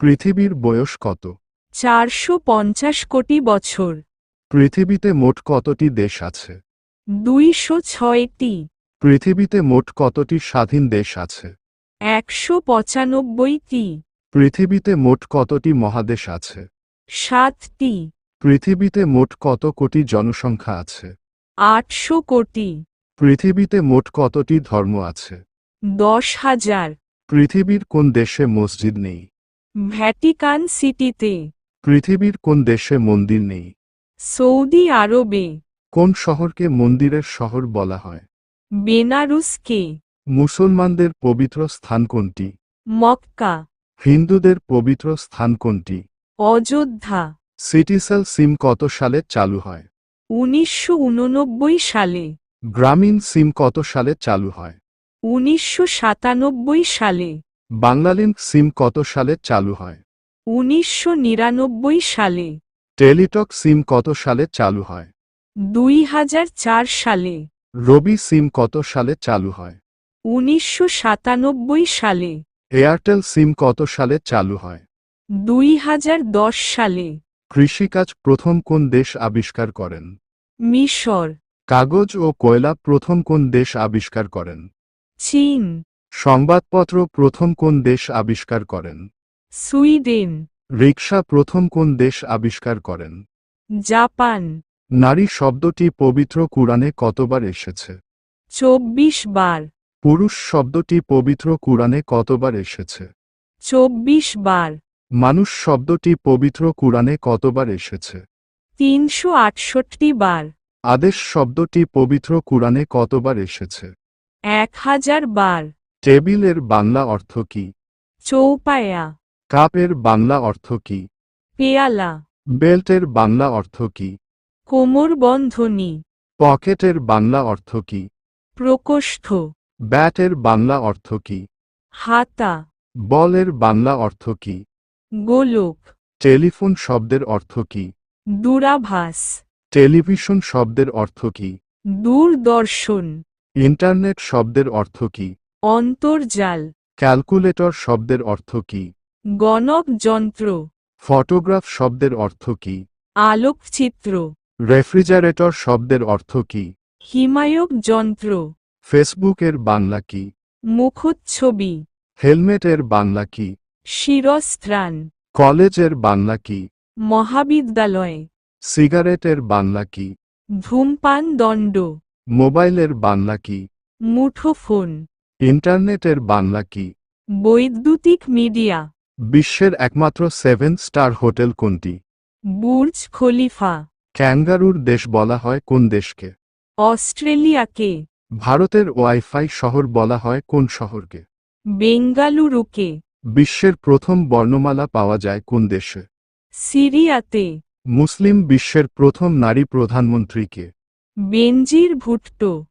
পৃথিবীর বয়স কত? চারশো পঞ্চাশ কোটি বছর। পৃথিবীতে মোট কতটি দেশ আছে? দুইশো ছয়টি। পৃথিবীতে মোট কতটি স্বাধীন দেশ আছে? একশো পঁচানব্বইটি। পৃথিবীতে মোট কতটি মহাদেশ আছে? সাতটি। পৃথিবীতে মোট কত কোটি জনসংখ্যা আছে? আটশো কোটি। পৃথিবীতে মোট কতটি ধর্ম আছে? দশ হাজার। পৃথিবীর কোন দেশে মসজিদ নেই? ভ্যাটিকান সিটিতে। পৃথিবীর কোন দেশে মন্দির নেই? সৌদি আরবে। কোন শহরকে মন্দিরের শহর বলা হয়? বেনারুসকে। মুসলমানদের পবিত্র স্থান কোনটি? মক্কা। হিন্দুদের পবিত্র স্থান কোনটি? অযোধ্যা। সিটিসেল সিম কত সালে চালু হয়? উনিশশো উননব্বই সালে। গ্রামীণ সিম কত সালে চালু হয়? উনিশশো সাতানব্বই সালে। বাংলালিংক সিম কত সালে চালু হয়? উনিশশো নিরানব্বই সালে। টেলিটক সিম কত সালে চালু হয়? দুই হাজার চার সালে। রবি সিম কত সালে চালু হয়? উনিশশো সাতানব্বই সালে। এয়ারটেল সিম কত সালে চালু হয়? দুই হাজার দশ সালে। কৃষিকাজ প্রথম কোন দেশ আবিষ্কার করেন? মিশর। কাগজ ও কয়লা প্রথম কোন দেশ আবিষ্কার করেন? চীন। সংবাদপত্র প্রথম কোন দেশ আবিষ্কার করেন? সুইডেন। রিক্সা প্রথম কোন দেশ আবিষ্কার করেন? জাপান। নারী শব্দটি পবিত্র কুরআনে কতবার এসেছে? চব্বিশ বার। পুরুষ শব্দটি পবিত্র কুরআনে কতবার এসেছে? চব্বিশ বার। মানুষ শব্দটি পবিত্র কুরআনে কতবার এসেছে? তিনশো আটষট্টি বার। আদেশ শব্দটি পবিত্র কুরআনে কতবার এসেছে? এক হাজার বার। টেবিলের বাংলা অর্থ কি? চৌপায়া। কাপের বাংলা অর্থ কি? পেয়ালা। বেল্টের বাংলা অর্থ কি? কোমর বন্ধনী। পকেটের বাংলা অর্থ কি? প্রকোষ্ঠ। ব্যাটের বাংলা অর্থ কি? হাতা। বলের বাংলা অর্থ কি? গোলক। টেলিফোন শব্দের অর্থ কি? দূরাভাস। টেলিভিশন শব্দের অর্থ কি? দূরদর্শন। ইন্টারনেট শব্দের অর্থ কি? অন্তর্জাল ক্যালকুলেটর শব্দের অর্থ কি? গণক যন্ত্র। ফটোগ্রাফ শব্দের অর্থ কি? আলোকচিত্র। রেফ্রিজারেটর শব্দের অর্থ কি? হিমায়ক যন্ত্র। ফেসবুকের বাংলা কি? মুখচ্ছবি। হেলমেটের বাংলা কি? শিরস্ত্রাণ। কলেজের বাংলা কি? মহাবিদ্যালয়। সিগারেটের বাংলা কি? ধূমপান দণ্ড। মোবাইলের বাংলা কি? মুঠোফোন। ইন্টারনেটের বাংলা কি? বৈদ্যুতিক মিডিয়া। বিশ্বের একমাত্র সেভেন স্টার হোটেল কোনটি? Burj Khalifa. ক্যাঙ্গারুর দেশ বলা হয় কোন দেশকে? অস্ট্রেলিয়াকে। ভারতের ওয়াইফাই শহর বলা হয় কোন শহরকে? বেঙ্গালুরুকে। বিশ্বের প্রথম বর্ণমালা পাওয়া যায় কোন দেশে? সিরিয়াতে। মুসলিম বিশ্বের প্রথম নারী প্রধানমন্ত্রীকে বেনজির ভুট্টো।